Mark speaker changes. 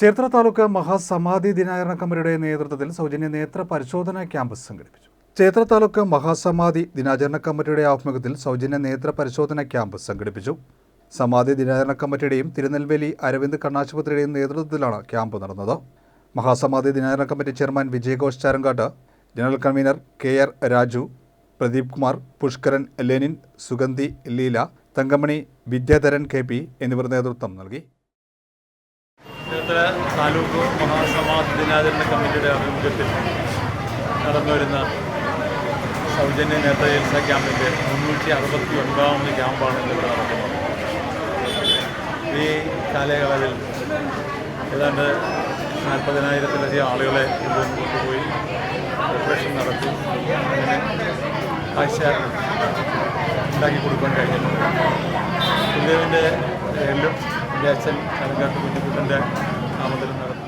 Speaker 1: ചേർത്തല താലൂക്ക് മഹാസമാധി ദിനാചരണ കമ്മിറ്റിയുടെ നേതൃത്വത്തിൽ സൗജന്യ നേത്ര പരിശോധന ക്യാമ്പ് സംഘടിപ്പിച്ചു. ചേർത്തല താലൂക്ക് മഹാസമാധി ദിനാചരണ കമ്മിറ്റിയുടെ ആഭിമുഖ്യത്തിൽ സൗജന്യ നേത്ര പരിശോധന ക്യാമ്പ് സംഘടിപ്പിച്ചു. സമാധി ദിനാചരണ കമ്മിറ്റിയുടെയും തിരുനെൽവേലി അരവിന്ദ് കണ്ണാശുപത്രിയുടെയും നേതൃത്വത്തിലാണ് ക്യാമ്പ് നടന്നത്. മഹാസമാധി ദിനാചരണ committee chairman വിജയഘോഷ് Charankattu general convener K R Raju Pradeep Kumar Pushkaran Lenin Sugandhi Leela Thankamani Vidyadharan K P എന്നിവർ നേതൃത്വം നൽകി.
Speaker 2: ചേർത്തല താലൂക്ക് മഹാസമാധി ദിനാചരണ കമ്മിറ്റിയുടെ ആഭിമുഖ്യത്തിൽ നടന്നുവരുന്ന സൗജന്യ നേത്ര ചികിത്സ ക്യാമ്പിന്റെ മുന്നൂറ്റി അറുപത്തി ഒൻപതാമത് ക്യാമ്പാണ് ഇന്നിവിടെ നടക്കുന്നത്. ഈ കാലയളവിൽ ഏതാണ്ട് നാൽപ്പതിനായിരത്തിലധികം ആളുകളെ ഇതിൽ കൊണ്ടുപോയി ഓപ്പറേഷൻ നടത്തി അങ്ങനെ കാഴ്ച ഉണ്ടാക്കി കൊടുക്കാൻ കഴിഞ്ഞിട്ടുണ്ട്. ഇന്ത്യവിന്റെ എന്റെ അച്ഛൻ കലങ്കാട്ട് കുഞ്ഞുകുട്ടന്റെ നാമത്തിലും നടത്തി